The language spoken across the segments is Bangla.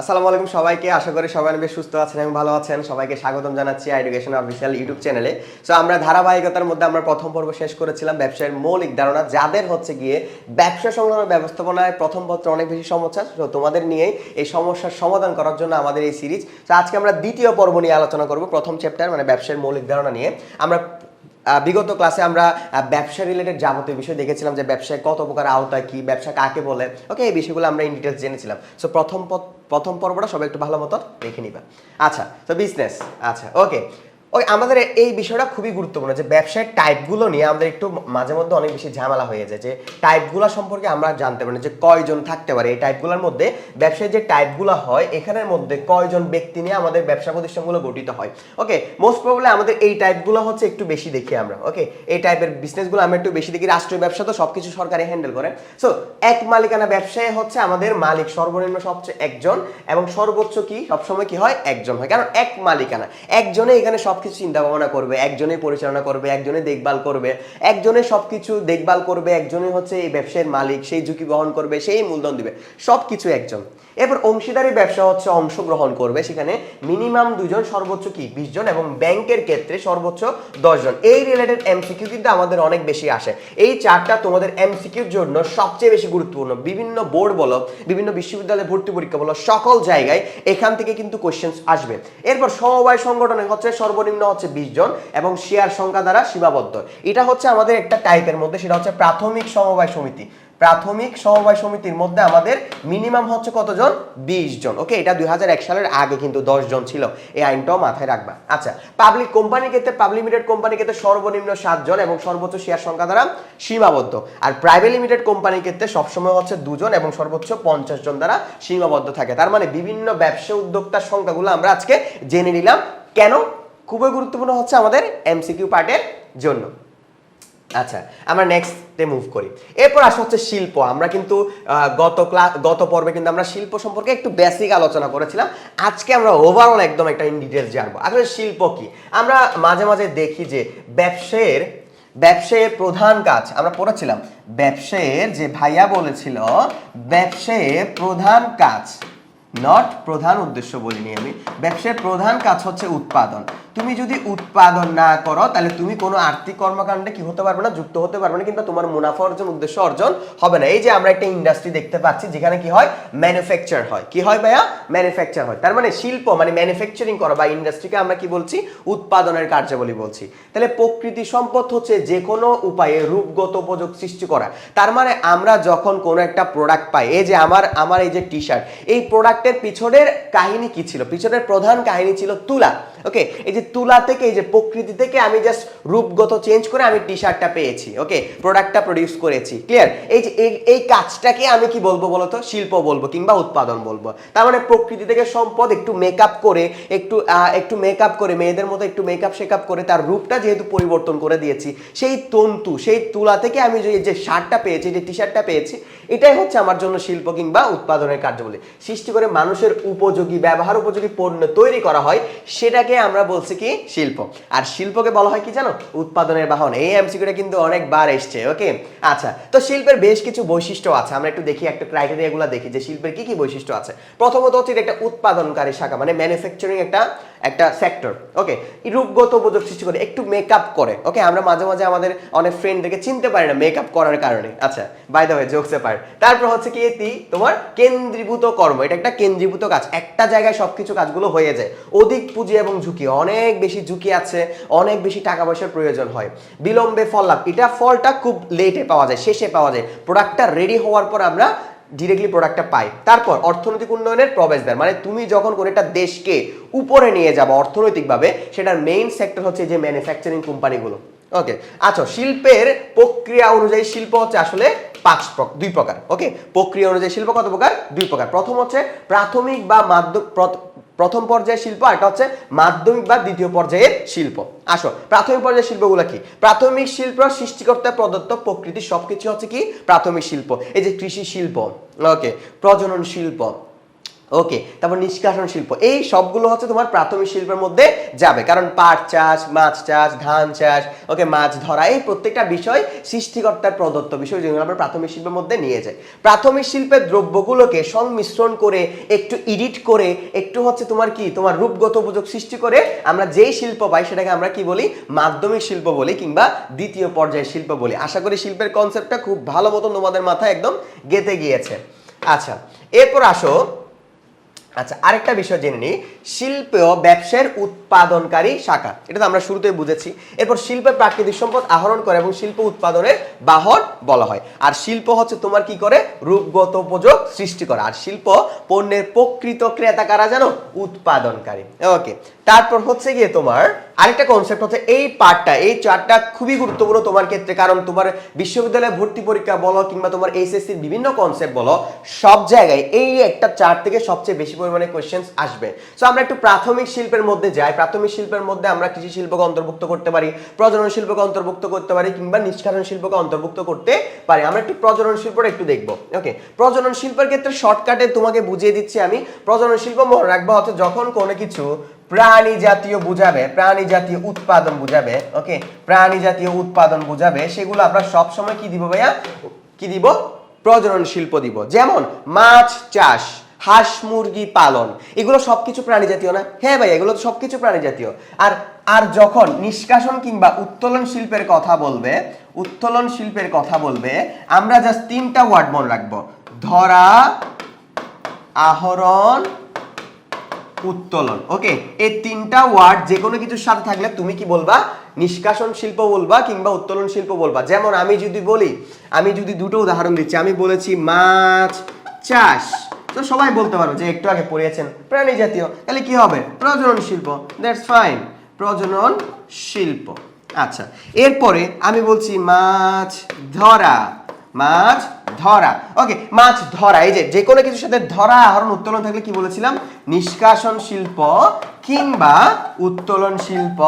আসসালামু আলাইকুম সবাইকে। আশা করি সবাই বেশ সুস্থ আছেন এবং ভালো আছেন। সবাইকে স্বাগতম জানাচ্ছি এডুকেশন অফিসিয়াল ইউটিউব চ্যানেলে সো আমরা ধারাবাহিকতার মধ্যে আমরা প্রথম পর্ব শেষ করেছিলাম ব্যবসায়ের মৌলিক ধারণা, যাদের হচ্ছে গিয়ে ব্যবসা সংক্রান্ত ব্যবস্থাপনায় প্রথম পত্র অনেক বেশি সমস্যা। তো তোমাদের নিয়েই এই সমস্যার সমাধান করার জন্য আমাদের এই সিরিজ তো আজকে আমরা দ্বিতীয় পর্ব নিয়ে আলোচনা করব, প্রথম চ্যাপ্টার মানে ব্যবসায়ের মৌলিক ধারণা নিয়ে। আমরা বিগত ক্লাসে আমরা ব্যবসা রিলেটেড যাবতীয় বিষয় দেখেছিলাম যে ব্যবসায় কত প্রকার আওতায় কি, ব্যবসা কাকে বলে। ওকে এই বিষয়গুলো আমরা ইন ডিটেলস জেনেছিলাম। সো প্রথম প্রথম পর্বটা সবাই একটু ভালো মতো দেখে নিবা। আচ্ছা তো বিজনেস আচ্ছা ওকে ওই আমাদের এই বিষয়টা খুবই গুরুত্বপূর্ণ যে ব্যবসায়ের টাইপগুলো নিয়ে আমাদের একটু মাঝে মধ্যে অনেক বেশি ঝামেলা হয়ে যায় যে টাইপগুলো সম্পর্কে আমরা জানতে পারি যে কয়জন থাকতে পারে। এই টাইপগুলোর মধ্যে ব্যবসায় যে টাইপগুলো হয়, এখানের মধ্যে কয়জন ব্যক্তি নিয়ে আমাদের ব্যবসা প্রতিষ্ঠানগুলো গঠিত হয়। ওকে মোস্ট প্রবলি আমাদের এই টাইপগুলো হচ্ছে একটু বেশি দেখি আমরা, ওকে? এই টাইপের বিজনেসগুলো আমরা একটু বেশি দেখি। রাষ্ট্রীয় ব্যবসা তো সবকিছু সরকারে হ্যান্ডেল করে। সো এক মালিকানা ব্যবসায় হচ্ছে আমাদের মালিক সর্বনিম্ন সবচেয়ে একজন এবং সর্বোচ্চ কি? সবসময় কি হয়? একজন হয়। কারণ এক মালিকানা। একজনে এখানে সবকিছু চিন্তা ভাবনা করবে, একজনে পরিচালনা করবে, একজনে দেখভাল করবে, একজনে সবকিছু দেখভাল করবে, একজনে হচ্ছে এই ব্যবসায়ের মালিক, সেই ঝুঁকি বহন করবে, সেই মূলধন দিবে, সবকিছু একজন। এরপর অংশীদারি ব্যবসা হচ্ছে অংশগ্রহণ করবে, সেখানে মিনিমাম দুজন সর্বোচ্চ কি? বিশ জন এবং ব্যাংকের ক্ষেত্রে সর্বোচ্চ দশ জন। এই রিলেটেড এমসিকিউ কিন্তু আমাদের অনেক বেশি আসে। এই চারটা তোমাদের এমসিকিউর জন্য সবচেয়ে বেশি গুরুত্বপূর্ণ। বিভিন্ন বোর্ড বলো, বিভিন্ন বিশ্ববিদ্যালয়ে ভর্তি পরীক্ষা বলো, সকল জায়গায় এখান থেকে কিন্তু কোশ্চেন আসবে। এরপর সমবায় সংগঠনে হচ্ছে সর্বনিম্ন হচ্ছে বিশ জন এবং শেয়ার সংখ্যা দ্বারা সীমাবদ্ধ। এটা হচ্ছে আমাদের একটা টাইপের মধ্যে, সেটা হচ্ছে প্রাথমিক সমবায় সমিতি। প্রাথমিক সমবায় সমিতির মধ্যে আমাদের মিনিমাম হচ্ছে কতজন? বিশ জন। ওকে এটা দুই সালের আগে কিন্তু দশ জন ছিল। এই আইনটাও মাথায় রাখবা। আচ্ছা পাবলিক কোম্পানির ক্ষেত্রে পাবলিক লিমিটেড কোম্পানির ক্ষেত্রে সর্বনিম্ন সাতজন এবং সর্বোচ্চ শেয়ার সংখ্যা দ্বারা সীমাবদ্ধ। আর প্রাইভেট লিমিটেড কোম্পানির ক্ষেত্রে সবসময় হচ্ছে দুজন এবং সর্বোচ্চ পঞ্চাশ জন দ্বারা সীমাবদ্ধ থাকে। তার মানে বিভিন্ন ব্যবসা উদ্যোক্তার সংখ্যাগুলো আমরা আজকে জেনে নিলাম। কেন? খুবই গুরুত্বপূর্ণ হচ্ছে আমাদের এমসিকিউ পার্টের জন্য। আচ্ছা আমরা নেক্সটে মুভ করি। এরপর আসা হচ্ছে শিল্প। আমরা কিন্তু গত ক্লাস গত পর্বে কিন্তু আমরা শিল্প সম্পর্কে একটু বেসিক আলোচনা করেছিলাম। আজকে আমরা ওভারঅল একদম একটা ইন ডিটেলস জানব। আসলে শিল্প কি? আমরা মাঝে মাঝে দেখি যে ব্যবসায়ের ব্যবসায়ের প্রধান কাজ, আমরা পড়েছিলাম, ব্যবসায়ের যে ভাইয়া বলেছিল, ব্যবসায়ের প্রধান কাজ নট প্রধান উদ্দেশ্য বলিনি আমি ব্যবসার প্রধান কাজ হচ্ছে উৎপাদন। তুমি যদি উৎপাদন না করো, তাহলে তুমি কোনো আর্থিক কর্মকাণ্ডে কি হতে পারবে না, যুক্ত হতে পারবে না কিংবা তোমার মুনাফা অর্জন, উদ্দেশ্য অর্জন হবে না। এই যে আমরা একটা ইন্ডাস্ট্রি দেখতে পাচ্ছি, যেখানে কি হয়? ম্যানুফ্যাকচার হয়। কি হয় ভাইয়া? ম্যানুফ্যাকচার হয়। তার মানে শিল্প মানে ম্যানুফ্যাকচারিং করা বা ইন্ডাস্ট্রিকে আমরা কি বলছি? উৎপাদনের কার্যাবলী বলছি। তাহলে প্রকৃতি সম্পদ হচ্ছে যে কোনো উপায়ে রূপগত উপযোগ সৃষ্টি করা। তার মানে আমরা যখন কোনো একটা প্রোডাক্ট পাই, এই যে আমার আমার এই যে টি শার্ট এই প্রোডাক্টের পিছনের কাহিনী কি ছিল? পিছনের প্রধান কাহিনী ছিল তুলা। ওকে এই যে তুলা থেকে, এই যে প্রকৃতি থেকে আমি জাস্ট রূপগত চেঞ্জ করে আমি টি শার্টটা পেয়েছি ওকে প্রোডাক্টটা প্রডিউস করেছি ক্লিয়ার এই যে, এই- কাজটাকে আমি কি বলব বলতো শিল্প বলব কিংবা উৎপাদন বলব। তার মানে প্রকৃতি থেকে সম্পদ একটু মেকআপ করে, একটু একটু মেকআপ করে, মেয়েদের মতো একটু মেকআপ শেকআপ করে তার রূপটা যেহেতু পরিবর্তন করে দিয়েছি, সেই তন্তু, সেই তুলা থেকে আমি যে যে শার্টটা পেয়েছি, যে টি শার্টটা পেয়েছি, এটাই হচ্ছে আমার জন্য শিল্প কিংবা উৎপাদনের কার্যাবলী। সৃষ্টি করে মানুষের উপযোগী, ব্যবহার উপযোগী পণ্য তৈরি করা হয়, সেটাকে আমরা বলছি কি? শিল্প। আর শিল্পকে বলা হয় কি জানো? উৎপাদনের বাহন। এই এমসিকিউটা কিন্তু অনেকবার এসছে ওকে আচ্ছা তো শিল্পের বেশ কিছু বৈশিষ্ট্য আছে। আমরা একটু দেখি, একটা ক্রাইটেরিয়াগুলো দেখি যে শিল্পের কি কি বৈশিষ্ট্য আছে। প্রথমত হচ্ছে এটা একটা উৎপাদনকারী শাখা মানে ম্যানুফ্যাকচারিং একটা একটা সেক্টর ওকে রূপগত উপযোগ সৃষ্টি করে, একটু মেকআপ করে ওকে আমরা মাঝে মাঝে আমাদের অনেক ফ্রেন্ডদেরকে চিনতে পারি না মেকআপ করার কারণে। আচ্ছা বাই দ্য ওয়ে জোকসে পার তারপর হচ্ছে কি এটি? তোমার কেন্দ্রীভূত কর্ম, এটা একটা কেন্দ্রীভূত কাজ, একটা জায়গায় সবকিছু কাজগুলো হয়ে যায়। অধিক পুঁজি এবং ঝুঁকি, অনেক বেশি ঝুঁকি আছে, অনেক বেশি টাকা পয়সার প্রয়োজন হয়। বিলম্বে ফল লাভ, এটা ফলটা খুব লেটে পাওয়া যায়, শেষে পাওয়া যায়। প্রোডাক্টটা রেডি হওয়ার পর আমরা ডিরেক্টলি প্রোডাক্টটা পাই তারপর অর্থনৈতিক উন্নয়নের প্রবেশদ্বার মানে তুমি যখন কোনো একটা দেশকে উপরে নিয়ে যাব অর্থনৈতিকভাবে, সেটার মেইন সেক্টর হচ্ছে যে ম্যানুফ্যাকচারিং কোম্পানিগুলো ওকে আচ্ছা শিল্পের প্রক্রিয়া অনুযায়ী শিল্প হচ্ছে আসলে পাঁচ দুই প্রকার ওকে প্রক্রিয়া অনুযায়ী শিল্প কত প্রকার? দুই প্রকার। প্রথম হচ্ছে প্রাথমিক বা মাধ্যমিক প্রথম পর্যায়ের শিল্প, আর এটা হচ্ছে মাধ্যমিক বা দ্বিতীয় পর্যায়ের শিল্প। আসো, প্রাথমিক পর্যায়ের শিল্পগুলো কি? প্রাথমিক শিল্প, সৃষ্টিকর্তা, প্রদত্ত প্রকৃতি, সবকিছু হচ্ছে কি? প্রাথমিক শিল্প। এই যে কৃষি শিল্প ওকে প্রজনন শিল্প ওকে তারপর নিষ্কাশন শিল্প। এই সবগুলো হচ্ছে তোমার প্রাথমিক শিল্পের মধ্যে যাবে। কারণ পাট চাষ, মাছ চাষ, ধান চাষ ওকে মাছ ধরা, এই প্রত্যেকটা বিষয় সৃষ্টিকর্তার প্রদত্ত বিষয় যেগুলো আমরা প্রাথমিক শিল্পের মধ্যে নিয়ে যাই। প্রাথমিক শিল্পের দ্রব্যগুলোকে সংমিশ্রণ করে, একটু এডিট করে, একটু হচ্ছে তোমার কি, তোমার রূপগত উপযোগ সৃষ্টি করে আমরা যেই শিল্প পাই সেটাকে আমরা কি বলি, মাধ্যমিক শিল্প বলি কিংবা দ্বিতীয় পর্যায়ের শিল্প বলি। আশা করি শিল্পের কনসেপ্টটা খুব ভালো মতো তোমাদের মাথায় একদম গেঁথে গিয়েছে। আচ্ছা এরপর আসো আচ্ছা আরেকটা বিষয় জেনে নিই। শিল্প ব্যবসার উৎপাদনকারী শাখা। এটা তো আমরা শুরুতেই বুঝেছি। এরপর শিল্পের প্রাকৃতিক সম্পদ আহরণ করে এবং শিল্প উৎপাদনের বাহন বলা হয়। আর শিল্প হচ্ছে তোমার কি করে? রূপগত উপযোগ সৃষ্টি করা। আর শিল্প পণ্যের প্রকৃত ক্রেতা কারা জানো? উৎপাদনকারী। ওকে তারপর হচ্ছে গিয়ে তোমার আরেকটা কনসেপ্ট হচ্ছে এই পার্টটা এই চারটা খুবই গুরুত্বপূর্ণ তোমার ক্ষেত্রে। কারণ তোমার বিশ্ববিদ্যালয়ে ভর্তি পরীক্ষা বলো কিংবা তোমার এইচএসসির বিভিন্ন কনসেপ্ট বলো, সব জায়গায় এই একটা চার থেকে সবচেয়ে বেশি পরিমাণে কোয়েশ্চেন্স আসবে। সো আমরা একটু প্রাথমিক শিল্পের মধ্যে যাই। প্রাথমিক শিল্পের মধ্যে আমরা কৃষি শিল্পকে অন্তর্ভুক্ত করতে পারি, প্রজনন শিল্পকে অন্তর্ভুক্ত করতে পারি কিংবা নিষ্কাশন শিল্পকে অন্তর্ভুক্ত করতে পারি। আমরা একটু প্রজনন শিল্পটা একটু দেখব ওকে প্রজনন শিল্পের ক্ষেত্রে শর্টকাটে তোমাকে বুঝিয়ে দিচ্ছি আমি। প্রজনন শিল্প মনে রাখব হচ্ছে যখন কোনো কিছু প্রাণী জাতীয় বুঝাবে, প্রাণী জাতীয় উৎপাদন বুঝাবে ওকে প্রাণী জাতীয় উৎপাদন বুঝাবে, সেগুলো আমরা সব সময় কি দিব ভাইয়া? কি দিব? প্রজনন শিল্প দিব। যেমন মাছ চাষ। হাঁস মুরগি পালন। এগুলো সবকিছু প্রাণী জাতীয় না? হ্যাঁ ভাই, এগুলো তো সবকিছু প্রাণী জাতীয় আর আর যখন নিষ্কাশন কিংবা উত্তোলন শিল্পের কথা বলবে, উত্তোলন শিল্পের কথা বলবে, আমরা জাস্ট তিনটা ওয়ার্ড মনে রাখব। ধরা, আহরণ, উত্তোলন। ওকে এই তিনটা ওয়ার্ড যে কোনো কিছুর সাথে থাকলে তুমি কি বলবা? নিষ্কাশন শিল্প বলবা কিংবা উত্তোলন শিল্প বলবা। যেমন আমি যদি বলি, আমি যদি দুটো উদাহরণ দিচ্ছি, আমি বলেছি মাছ, চাষ। তো সবাই বলতে পারবে যে একটু আগে পড়িয়েছেন প্রাণী জাতীয়, তাহলে কি হবে? প্রজনন শিল্প দ্যাটস ফাইন প্রজনন শিল্প। আচ্ছা এরপরে আমি বলছি মাছ ধরা মাছ ধরা। ওকে মাছ ধরা, এই যে যে কোনো কিছুর সাথে ধরা আহরণ উত্তোলন থাকলে কি বলেছিলাম? নিষ্কাশন শিল্প কিংবা উত্তোলন শিল্প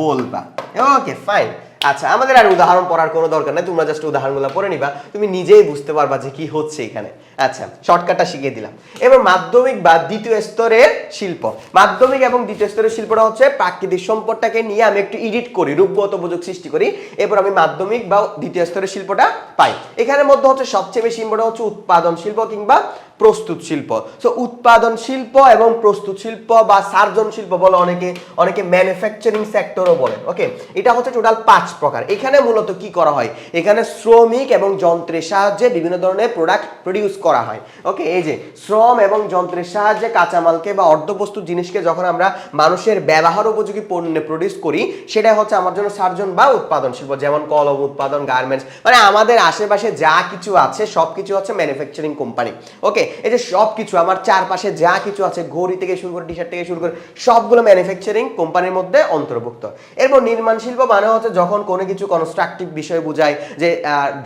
বলবা। ওকে ফাইন আচ্ছা আমাদের আর উদাহরণ পড়ার কোনো দরকার নেই, তোমরা জাস্ট উদাহরণগুলো পড়ে নিবা, তুমি নিজেই বুঝতে পারবা যে কি হচ্ছে এখানে। আচ্ছা শর্টকাটটা শিখিয়ে দিলাম। এবার মাধ্যমিক বা দ্বিতীয় স্তরের শিল্প। মাধ্যমিক এবং দ্বিতীয় স্তরের শিল্পটা হচ্ছে প্রাকৃতিক সম্পদটাকে নিয়ে আমি একটু এডিট করি, রূপগত উপযোগ সৃষ্টি করি, এরপর আমি মাধ্যমিক বা দ্বিতীয় স্তরের শিল্পটা পাই। এখানের মধ্যে হচ্ছে সবচেয়ে বেশি ইম্পর্টেন্ট হচ্ছে উৎপাদন শিল্প কিংবা প্রস্তুত শিল্প। সো উৎপাদন শিল্প এবং প্রস্তুত শিল্প বা সার্জন শিল্প বলে অনেকে অনেকে ম্যানুফ্যাকচারিং সেক্টরও বলে ওকে এটা হচ্ছে টোটাল পাঁচ প্রকার। এখানে মূলত কি করা হয়? এখানে শ্রমিক এবং যন্ত্রের সাহায্যে বিভিন্ন ধরনের প্রোডাক্ট প্রডিউস করা হয় ওকে এই যে শ্রম এবং যন্ত্রের সাহায্যে কাঁচামালকে বা অর্ধপ্রস্তুত জিনিসকে যখন আমরা মানুষের ব্যবহার উপযোগী পণ্যে প্রডিউস করি সেটা হচ্ছে আমার জন্য সার্জন বা উৎপাদন শিল্প। যেমন কলম উৎপাদন গার্মেন্টস মানে আমাদের আশেপাশে যা কিছু আছে সব কিছু হচ্ছে ম্যানুফ্যাকচারিং কোম্পানি ওকে এই যে সব কিছু আমার চারপাশে যা কিছু আছে, ঘড়ি থেকে শুরু করে টি শার্ট থেকে শুরু করে সবগুলো ম্যানুফ্যাকচারিং কোম্পানির মধ্যে অন্তর্ভুক্ত। এরপর নির্মাণ শিল্প মানে হচ্ছে যখন কোনো কিছু কনস্ট্রাকটিভ বিষয় বোঝায় যে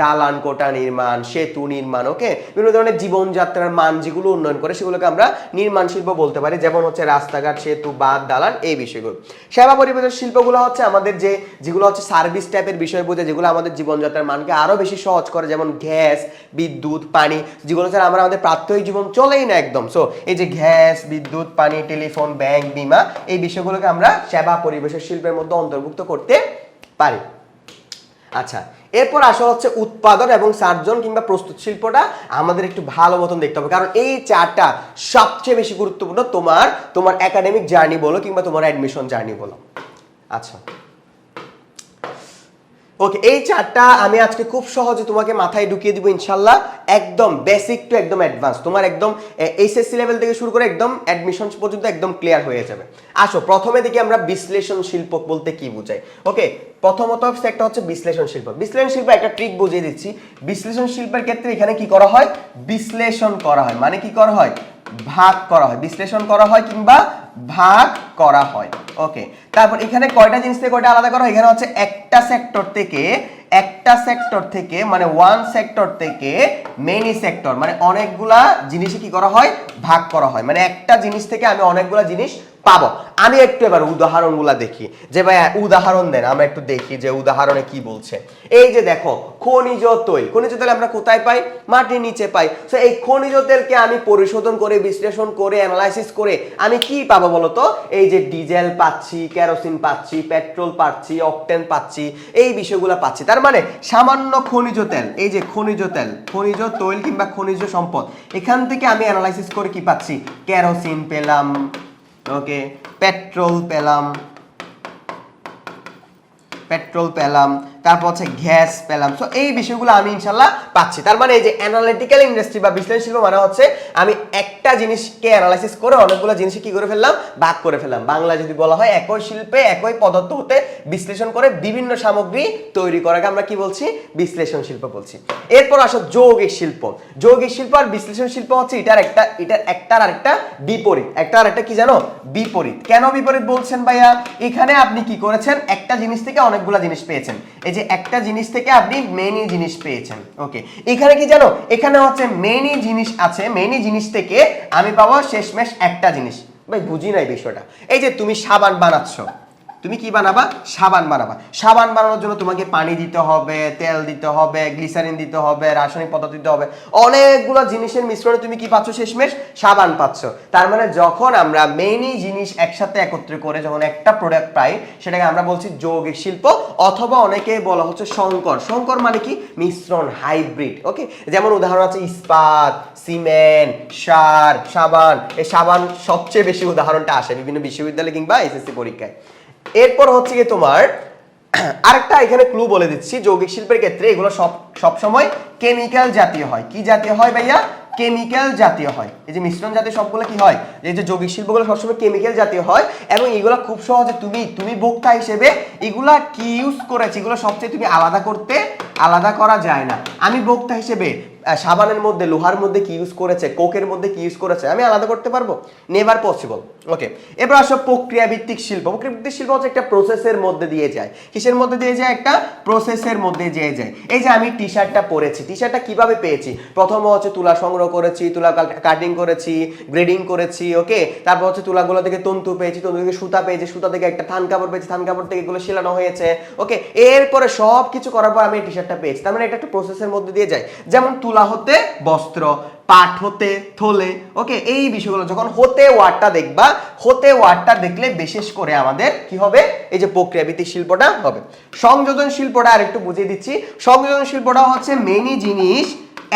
দালান কোটা নির্মাণ, সেতু নির্মাণ ওকে বিভিন্ন ধরনের জীবনযাত্রার মান যেগুলো উন্নয়ন করে, সেগুলোকে আমরা নির্মাণ শিল্প বলতে পারি, যেমন হচ্ছে রাস্তাঘাট, সেতু, বাঁধ, দালান, এই বিষয়গুলো। সেবা পরিবেশের শিল্পগুলো হচ্ছে আমাদের যে, যেগুলো হচ্ছে সার্ভিস টাইপের বিষয় বোঝে, যেগুলো আমাদের জীবনযাত্রার মানকে আরও বেশি সহজ করে, যেমন গ্যাস, বিদ্যুৎ, পানি, যেগুলো ছাড়া আমরা আমাদের প্রাত্যহিক জীবন চলেই না একদম। সো এই যে গ্যাস, বিদ্যুৎ, পানি, টেলিফোন, ব্যাংক, বিমা, এই বিষয়গুলোকে আমরা সেবা পরিবেশের শিল্পের মধ্যে অন্তর্ভুক্ত করতে পারি। আচ্ছা এরপর আসা হচ্ছে উৎপাদন এবং সার্জন কিংবা প্রস্তুত শিল্পটা আমাদের একটু ভালো মতন দেখতে হবে। কারণ এই চারটা সবচেয়ে বেশি গুরুত্বপূর্ণ তোমার তোমার একাডেমিক জার্নি বলো কিংবা তোমার অ্যাডমিশন জার্নি বলো। আচ্ছা। ওকে এই চারটা আমি আজকে খুব সহজে তোমাকে মাথায় ঢুকিয়ে দিব ইনশাল্লাহ। একদম বেসিক টু একদম অ্যাডভান্স তোমার একদম এইচএসসি লেভেল থেকে শুরু করে একদম অ্যাডমিশন পর্যন্ত একদম ক্লিয়ার হয়ে যাবে। আসো, প্রথমে দেখি আমরা বিশ্লেষণ শিল্প বলতে কি বোঝাই। ওকে প্রথমত একটা হচ্ছে বিশ্লেষণ শিল্প। বিশ্লেষণ শিল্প একটা ট্রিক বুঝিয়ে দিচ্ছি। বিশ্লেষণ শিল্পের ক্ষেত্রে এখানে কি করা হয়? বিশ্লেষণ করা হয়। মানে কি করা হয়? ভাগ করা হয়। বিশ্লেষণ করা হয় কিংবা ভাগ করা হয়। ওকে তারপর এখানে কয়টা জিনিস থেকে কয়টা আলাদা করা হয়? এখানে হচ্ছে একটা সেক্টর থেকে একটা সেক্টর থেকে মানে ওয়ান সেক্টর থেকে মেনি সেক্টর মানে অনেকগুলা জিনিসে কি করা হয়? ভাগ করা হয়। মানে একটা জিনিস থেকে আমি অনেকগুলা জিনিস পাবো। আমি একটু এবার উদাহরণগুলা দেখি। যে ভাই উদাহরণ দেন, আমরা একটু দেখি যে উদাহরণে কি বলছে। এই যে দেখো, খনিজ তৈল। খনিজ তেল আমরা কোথায় পাই? মাটির নিচে পাই। তো এই খনিজ তেলকে আমি পরিশোধন করে, বিশ্লেষণ করে অ্যানালাইসিস করে, আমি কি পাবো বলতো? এই যে ডিজেল পাচ্ছি, কেরোসিন পাচ্ছি, পেট্রোল পাচ্ছি, অকটেন পাচ্ছি, এই বিষয়গুলো পাচ্ছি। তার মানে সামান্য খনিজ তেল, এই যে খনিজ তেল, খনিজ তৈল কিংবা খনিজ সম্পদ, এখান থেকে আমি অ্যানালাইসিস করে কি পাচ্ছি? কেরোসিন পেলাম ওকে পেট্রোল পেলাম পেট্রোল পেলাম তারপর হচ্ছে গ্যাস পেলাম সো এই বিষয়গুলো আমি ইনশাল্লাহ পাচ্ছি। তার মানে এই যে অ্যানালিটিক্যাল ইন্ডাস্ট্রি বা বিশ্লেষণ শিল্প মানে হচ্ছে আমি একটা জিনিসকে অ্যানালাইসিস করে অনেকগুলো জিনিস কি করে ফেললাম? ভাগ করে ফেললাম। বাংলা যদি বলা হয় একই শিল্পে একই পদার্থ হতে বিশ্লেষণ করে বিভিন্ন সামগ্রী তৈরি করাকে আমরা কি বলছি? বিশ্লেষণ শিল্প বলছি। এরপর আসো যৌগিক শিল্প। যৌগিক শিল্প আর বিশ্লেষণ শিল্প হচ্ছে এটার একটা, এটার একটার আরেকটা বিপরীত। একটা আর একটা কি জানো? বিপরীত। কেন বিপরীত বলছেন ভাইয়া? এখানে আপনি কি করেছেন? একটা জিনিস থেকে অনেকগুলো জিনিস পেয়েছেন। এই যে একটা জিনিস থেকে আপনি মেনি জিনিস পেয়েছেন। ওকে এখানে কি জানো? এখানে হচ্ছে মেনি জিনিস আছে মেনি জিনিস থেকে আমি পাবো শেষমেশ একটা জিনিস। ভাই, বুঝি নাই বিষয়টা। এই যে তুমি সাবান বানাচ্ছ। তুমি কি বানাবা? সাবান বানাবা। সাবান বানানোর জন্য তোমাকে পানি দিতে হবে, তেল দিতে হবে গ্লিসারিন দিতে হবে, রাসায়নিক পদার্থ দিতে হবে। অনেকগুলো জিনিসের মিশ্রণে তুমি কি পাচ্ছ শেষমেশ? সাবান পাচ্ছ। তার মানে যখন আমরা মেনি জিনিস একসাথে একত্রে করে যখন একটা প্রোডাক্ট পাই, সেটাকে আমরা বলছি যৌগিক শিল্প অথবা অনেকে বলা হচ্ছে সংকর। সংকর মানে কি? মিশ্রণ হাইব্রিড ওকে যেমন উদাহরণ আছে ইস্পাত, সিমেন্ট, সার, সাবান। এই সাবান সবচেয়ে বেশি উদাহরণটা আসে বিভিন্ন বিশ্ববিদ্যালয় কিংবা এসএসসি পরীক্ষায়। এরপর হচ্ছে কি তোমার, আরেকটা এখানে ক্লু বলে দিচ্ছি, যৌগিক শিল্পের ক্ষেত্রে এগুলো সব সব সময় কেমিক্যাল জাতীয় হয়। কি জাতীয় হয় ভাইয়া? কেমিক্যাল জাতীয় হয়। এই যে মিশ্রণ জাতীয় সবগুলো কি হয়? এই যে যৌগিক শিল্পগুলো সবসময় কেমিক্যাল জাতীয় হয় এবং এগুলো খুব সহজে তুমি তুমি ভোক্তা হিসেবে এগুলা কি ইউজ করেছি? এগুলো সবচেয়ে তুমি আলাদা করতে, আলাদা করা যায় না। আমি ভোক্তা হিসেবে সাবানের মধ্যে, লোহার মধ্যে কি ইউজ করেছে, কোকের মধ্যে কি ইউজ করেছে, আমি আলাদা করতে পারব? নেভার পসিবল ওকে এবার আসো প্রক্রিয়া ভিত্তিক শিল্প। প্রক্রিয়া ভিত্তিক শিল্প হচ্ছে একটা প্রসেসের মধ্যে দিয়ে যায়। কিসের মধ্যে দিয়ে যায়? একটা প্রসেসের মধ্যে দিয়ে যায়। এই যে আমি টি শার্টটা পরেছি টি শার্টটা কীভাবে পেয়েছি? প্রথম হচ্ছে তুলা সংগ্রহ করেছি, তুলা কাটিং করেছি গ্রেডিং করেছি ওকে তারপর হচ্ছে তুলাগুলো থেকে তন্তু পেয়েছি, তন্তু থেকে সুতা পেয়েছি, সুতা থেকে একটা থান কাপড় পেয়েছি, থান কাপড় থেকে এগুলো সেলানো হয়েছে ওকে এরপরে সব কিছু করার পর আমি টি শার্টটা পেয়েছি। তার মানে এটা একটা প্রসেসের মধ্যে দিয়ে যায়। যেমন তুলা হতে বস্ত্র, পাট হতে থলে, ওকে, এই বিষয়গুলো যখন হতে ওয়ার্ডটা দেখবা, হতে ওয়ার্ডটা দেখলে বিশেষ করে আমাদের কি হবে? এই যে প্রক্রিয়াভিত্তিক শিল্পটা হবে। সংযোজন শিল্পটা আর একটু বুঝিয়ে দিচ্ছি। সংযোজন শিল্পটা হচ্ছে মেনি জিনিস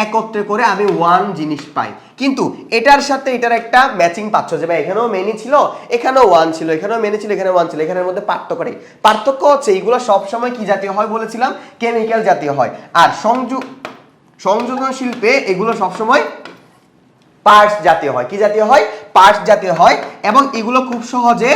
একত্রে করে আমি ওয়ান জিনিস পাই। কিন্তু এটার সাথে এটার একটা ম্যাচিং পাচ্ছ যে, ভাই, এখানেও মেনি ছিল, এখানেও ওয়ান ছিল, এখানেও মেনি ছিল এখানে ওয়ান ছিল, এখানের মধ্যে পার্থক্য নেই। পার্থক্য হচ্ছে এইগুলো সবসময় কি জাতীয় হয় বলেছিলাম? কেমিক্যাল জাতীয় হয়। আর সংযোগ সংযোজন শিল্পে এগুলো সবসময় পার্টস জাতীয় হয়। কি জাতীয় হয়? পার্টস জাতীয় হয় এবং এগুলো খুব সহজে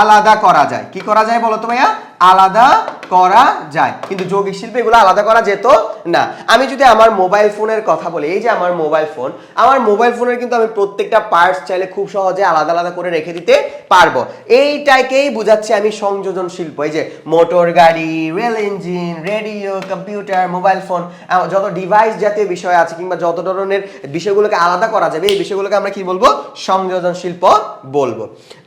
আলাদা করা যায়। কি করা যায় বলো তো ভাইয়া? আলাদা করা যায়। কিন্তু যৌগিক শিল্পে এগুলো আলাদা করা যেত না। আমি যদি আমার মোবাইল ফোনের কথা বলি, এই যে আমার মোবাইল ফোন, আমার মোবাইল ফোনের কিন্তু আমি প্রত্যেকটা পার্টস চাইলে খুব সহজে আলাদা আলাদা করে রেখে দিতে পারব। এইটাকেই বুঝাচ্ছি আমি সংযোজন শিল্প। এই যে মোটর গাড়ি rail engine radio computer mobile phone যত ডিভাইস জাতীয় বিষয় আছে কিংবা যত ধরনের বিষয়গুলোকে আলাদা করা যাবে, এই বিষয়গুলোকে আমরা কি বলব? সংযোজন শিল্প বলব।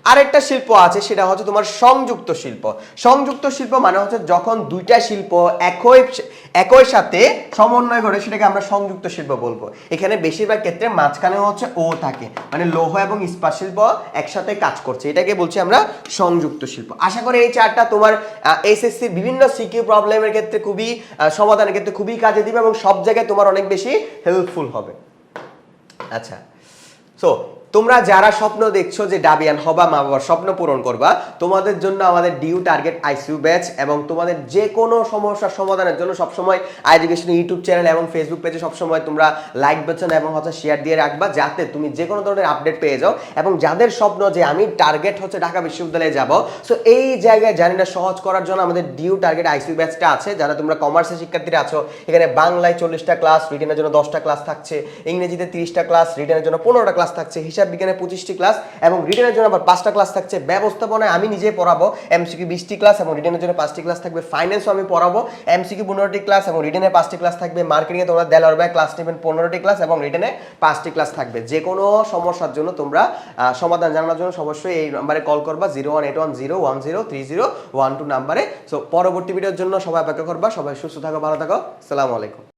আরেকটা শিল্প আছে, সেটা হচ্ছে তোমার সংযুক্ত শিল্প। সংযুক্ত শিল্প মানে হচ্ছে যখন দুইটা শিল্প একই একই সাথে সমন্বয় করে, সেটাকে আমরা সংযুক্ত শিল্প বলব। এখানে বেশিরভাগ ক্ষেত্রে মাঝখানে হচ্ছে ও থাকে মানে লৌহ এবং ইস্পাত শিল্প একসাথে কাজ করছে। এটাকে বলছি আমরা সংযুক্ত শিল্প। আশা করি এই চারটা তোমার এসএসসির বিভিন্ন সিকিউ প্রবলেমের ক্ষেত্রে খুবই সমাধানের ক্ষেত্রে খুবই কাজে দিবে এবং সব জায়গায় তোমার অনেক বেশি হেল্পফুল হবে। আচ্ছা সো তোমরা যারা স্বপ্ন দেখছ যে ডাবিয়ান হবা, মা বাবার স্বপ্ন পূরণ করবা, তোমাদের জন্য আমাদের ডিউ টার্গেট আইসিইউ ব্যাচ এবং তোমাদের যে কোনো সমস্যার সমাধানের জন্য সবসময় এডুকেশন ইউটিউব চ্যানেল এবং ফেসবুক পেজে সবসময় তোমরা লাইক বাটন এবং হচ্ছে শেয়ার দিয়ে রাখবা, যাতে তুমি যে কোনো ধরনের আপডেট পেয়ে যাও এবং যাদের স্বপ্ন যে আমি টার্গেট হচ্ছে ঢাকা বিশ্ববিদ্যালয়ে যাব সো এই জায়গায় জার্নিটা সহজ করার জন্য আমাদের ডিউ টার্গেট আইসিউ ব্যাচটা আছে। যারা তোমরা কমার্সের শিক্ষার্থীরা আছো, এখানে বাংলায় চল্লিশটা ক্লাস রিটেনের জন্য দশটা ক্লাস থাকছে, ইংরেজিতে তিরিশটা ক্লাস রিটেনের জন্য পনেরোটা ক্লাস থাকছে হিসাব বিজ্ঞানে পঁচিশটি ক্লাস এবং রিটেনের জন্য আবার পাঁচটা ক্লাস থাকছে। ব্যবস্থাপনায় আমি নিজেই পড়াবো এমসিকিউ বিশটি ক্লাস এবং রিটেনের জন্য পাঁচটি ক্লাস থাকবে। ফাইন্যান্সও আমি পড়াবো এমসিকিউ পনেরোটি ক্লাস এবং রিটেনে পাঁচটি ক্লাস থাকবে। মার্কেটিংয়ে তোমরা দেড় ভাই ক্লাস নেবেন পনেরোটি ক্লাস এবং রিটেনে পাঁচটি ক্লাস থাকবে। যে কোনো সমস্যার জন্য তোমরা সমাধান জানানোর জন্য অবশ্যই এই নাম্বারে কল করবা zero one eight one zero one zero three zero one two নাম্বারে। সো পরবর্তী ভিডিওর জন্য সবাই অপেক্ষা করবা। সবাই সুস্থ থাকো, ভালো থাকো। সালামু আলাইকুম।